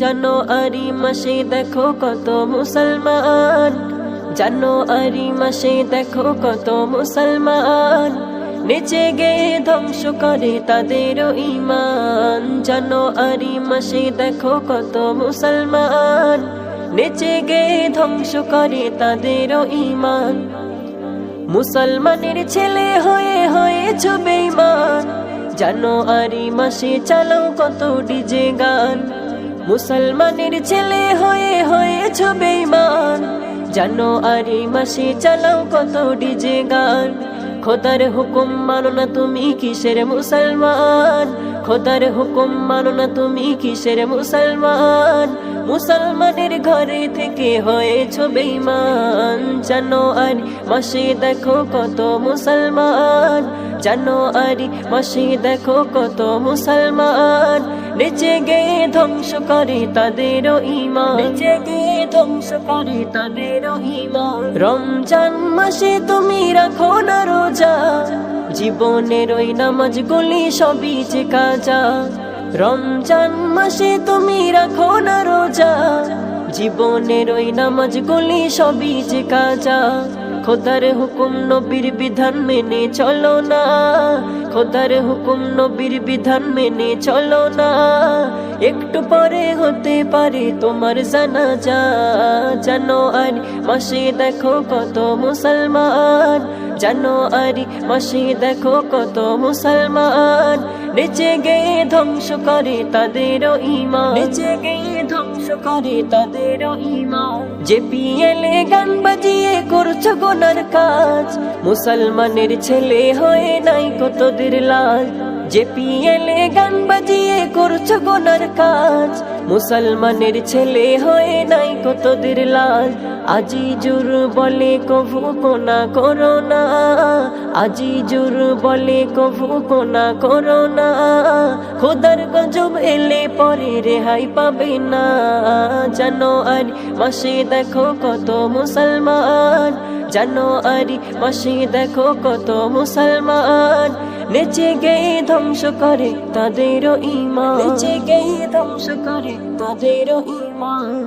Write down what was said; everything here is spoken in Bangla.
জানুয়ারি মাসে দেখো কত মুসলমান। জানুয়ারি মাসে দেখো কত মুসলমান। নেচে গে ধ্বংস করে তাদের ইমান জানুয়ারি মাসে দেখো কত মুসলমান। নেচে গে ধ্বংস করে তাদের ইমান মুসলমানের ছেলে হয়ে হয়ে হয়েছ বেঈমান জানুয়ারি মাসে চালাও কত ডিজে গান। মুসলমানের ছেলে হয়ে হয়েছ বেঈমান। জানুয়ারি মাসে চালাও কত ডিজে গান। খোদার হুকুম মানো না তুমি কিসের মুসলমান? খোদার হুকুম মানো না তুমি কিসের মুসলমান? মুসলমানের ঘরে থেকে হয়েছ বেঈমান। জানুয়ারি মাসে দেখো কত মুসলমান। জানুয়ারি মাসে দেখো কত মুসলমান। নেচে গে ধ্বংস করে তাদের ইমান নেচে গে ধ্বংস করে তাদের ইমান রমজান মাসে তুমি রাখো জীবনের ওই নামাজ গুলি সবই যে কাজা। রমজান মাসে তুমি রাখো না রোজা। জীবনের ওই নামাজ গুলি সবই যে কাজা। খোদার হুকুম নবীর বিধান মেনে চলো না। খোদার হুকুম নবীর বিধান মেনে চলো না। একটু পরে হতে পারে তোমার জানা যা জানো আর মাসে দেখো কত মুসলমান। জানো আর মাসে দেখো কত মুসলমান। নেচে গে ধ্বংস করে তাদের ইমান বেঁচে গে ধ্বংস করে তাদের ইমা যে পিএলে গান বাজিয়ে করছ গোনার কাজ মুসলমানের ছেলে হয়ে নাই কতদের লাজ। যে পিএলে গান বাজিয়ে করছ গোনার কাজ মুসলমানের ছেলে হয়ে নাই কতদের লাজ আজি জোর বলে কভু কোনা করো না। আজি জোর বলে কভু কোনা করো না। খোদার গজব এলে পরে রেহাই পাবে না। জানো আর মাসে দেখো কত মুসলমান। জানো আরি মাসে দেখো কত মুসলমান। নেচে গে ধ্বংস করে তাদের ইমান নেচে গে ধ্বংস করে তাদের ইমান